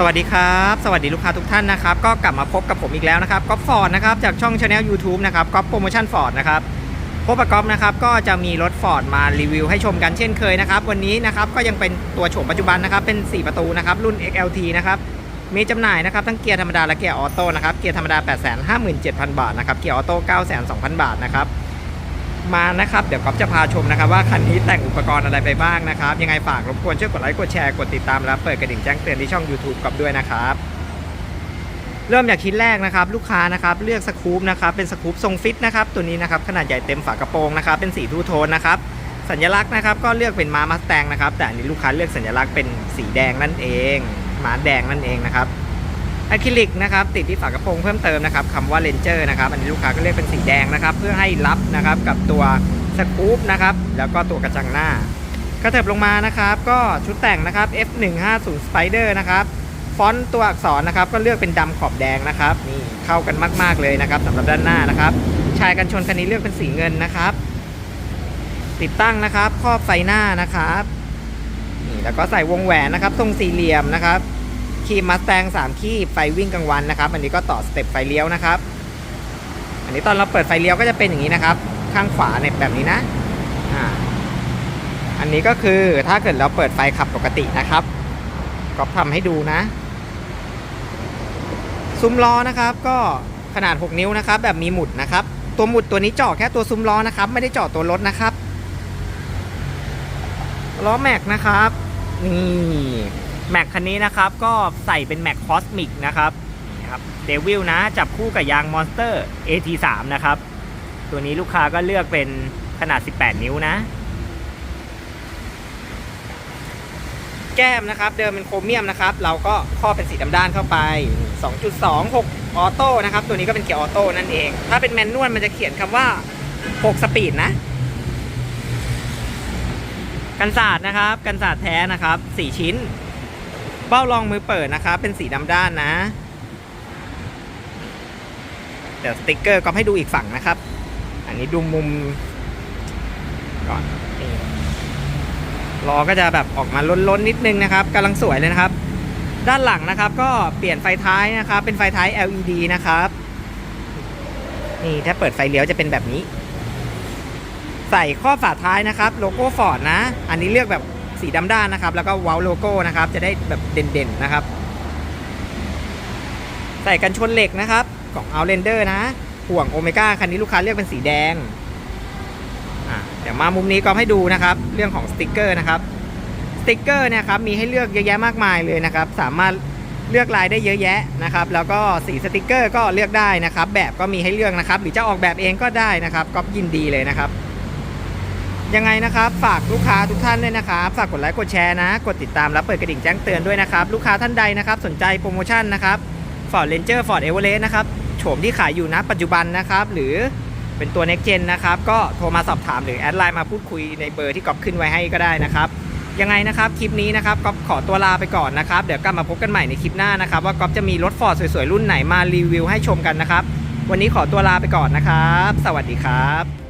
สวัสดีครับ สวัสดีลูกค้าทุกท่านนะครับ ก็กลับมาพบกับผมอีกแล้วนะครับก๊อฟฟอร์ดนะครับจากช่องช anel YouTube นะครับก๊อฟโปรโมชั่นฟอร์ดนะครับพบกับก๊อฟนะครับก็จะมีรถฟอร์ดมารีวิวให้ชมกันเช่นเคยนะครับ วันนี้นะครับก็ยังเป็นตัวโฉมปัจจุบันนะครับ เป็น 4 ประตูนะครับ รุ่น XLT นะครับมีจำหน่ายนะครับทั้งเกียร์ธรรมดาและเกียร์ออโต้นะครับเกียร์ธรรมดา 857,000 บาทนะครับเกียร์ออโต้902,000 บาทนะครับ มานะครับ เดี๋ยวก๊อฟจะพาชมนะครับว่าคันนี้แต่งอุปกรณ์อะไรไปบ้างนะครับ ยังไงฝากรบกวนช่วยกดไลค์กดแชร์กดติดตามและเปิดกระดิ่งแจ้งเตือนที่ช่อง YouTube ก๊อฟด้วยนะครับเริ่มจากชิ้นแรกนะครับลูกค้านะครับเลือกสกู๊ปนะครับเป็นสกู๊ปทรงฟิตนะครับตัวนี้นะครับขนาดใหญ่เต็มฝากระโปรงนะครับเป็นสีทูโทนนะครับสัญลักษณ์นะครับก็เลือกเป็นม้ามาสแตงนะครับแต่อันนี้ลูกค้าเลือกสัญลักษณ์เป็นสีแดงนั่นเองม้าแดงนั่นเองนะครับ อะคริลิกนะครับติดที่ฝากระโปรงเพิ่มเติมนะครับคำว่าเลนเจอร์นะครับอันนี้ลูกค้าก็เรียกเป็นสีแดงนะครับ เพื่อให้รับนะครับกับตัวสกู๊ปนะครับแล้วก็ตัวกระจังหน้ากระเถิบลงมานะครับ ก็ชุดแต่งนะครับ F150 Spider นะครับฟอนต์ตัวอักษรนะครับก็เลือกเป็นดำขอบแดงนะครับนี่เข้ากันมาก ๆเลยนะครับสำหรับด้านหน้านะครับชายกันชนคันนี้เลือกเป็นสีเงินนะครับ ติดตั้งนะครับครอบไฟหน้านะครับนี่แล้วก็ใส่วงแหวนนะครับ ทรงสี่เหลี่ยมนะครับ คีมมาสแตง3คีบไฟวิ่งกลางวันนะครับอันนี้ก็ต่อสเต็ปไฟเลี้ยวนะครับ อันนี้ตอนเราเปิดไฟเลี้ยวก็จะเป็นอย่างนี้นะครับ ข้างขวาในแบบนี้นะอ่าอันนี้ก็คือถ้าเกิดเราเปิดไฟขับปกตินะครับก็ทำให้ดูนะ ซุ้มล้อนะครับ ก็ขนาด 6 นิ้วนะครับ แบบมีหมุดนะครับ ตัวหมุดตัวนี้เจาะแค่ตัวซุ้มล้อนะครับ ไม่ได้เจาะตัวรถนะครับล้อแม็กนะครับ นี่ แม็กคันนี้นะครับก็ใส่เป็นแม็กคอสมิกนะครับนะครับเดวิลนะจับคู่กับยางมอนสเตอร์ AT3 นะครับ ตัวนี้ลูกค้าก็เลือกเป็นขนาด 18 นิ้วนะ แก้มนะครับ เดิมเป็นโครเมียมนะครับ เราก็ข้อเป็นสีดำด้านเข้าไป 2.26 ออโต้นะครับ ตัวนี้ก็เป็นเกียร์ออโต้นั่นเอง ถ้าเป็นแมนนวลมันจะเขียนคำว่า 6 สปีดนะกันศาสตร์นะครับ กันศาสตร์แท้นะครับ 4 ชิ้น เบ้ารองมือเปิดนะครับเป็นสีดำด้านนะ เดี๋ยวสติกเกอร์ก็ให้ดูอีกฝั่งนะครับ อันนี้ดูมุมก่อนล้อก็จะแบบออกมาล้นๆนิดนึงนะครับกำลังสวยเลยนะครับ ด้านหลังนะครับ ก็เปลี่ยนไฟท้ายนะครับ เป็นไฟท้าย LED นะครับ นี่ถ้าเปิดไฟเลี้ยวจะเป็นแบบนี้ ใส่ข้อฝาท้ายนะครับ โลโก้ฟอร์ดนะ อันนี้เลือกแบบ สีดำด้านนะครับ แล้วก็ว้าโลโก้นะครับ จะได้แบบเด่นๆนะครับ ใส่กันชนเหล็กนะครับ ของเอาเรนเดอร์นะ ห่วงโอเมก้าคันนี้ลูกค้าเลือกเป็นสีแดงอะเดี๋ยวมามุมนี้ก็ให้ดูนะครับ เรื่องของสติกเกอร์นะครับสติกเกอร์เนี่ยครับมีให้เลือกเยอะแยะมากมายเลยนะครับ สามารถเลือกลายได้เยอะแยะนะครับ แล้วก็สีสติกเกอร์ก็เลือกได้นะครับ แบบก็มีให้เลือกนะครับ หรือจะออกแบบเองก็ได้นะครับก็ยินดีเลยนะครับ ยังไงนะครับฝากลูกค้าทุกท่านด้วยนะครับฝากกดไลค์กดแชร์นะ กดติดตามและเปิดกระดิ่งแจ้งเตือนด้วยนะครับ ลูกค้าท่านใดนะครับ สนใจโปรโมชั่นนะครับ Ford Ranger Ford Everest นะครับโฉมที่ขายอยู่นะปัจจุบันนะครับ หรือเป็นตัว Next Gen นะครับ ก็โทรมาสอบถามหรือแอดไลน์มาพูดคุยในเบอร์ที่ก๊อฟขึ้นไว้ให้ก็ได้นะครับยังไงนะครับคลิปนี้นะครับก๊อฟขอตัวลาไปก่อนนะครับ เดี๋ยวกลับมาพบกันใหม่ในคลิปหน้านะครับ ว่าก๊อฟจะมีรถ Ford สวยๆรุ่นไหนมารีวิวให้ชมกันนะครับ วันนี้ขอตัวลาไปก่อนนะครับ สวัสดีครับ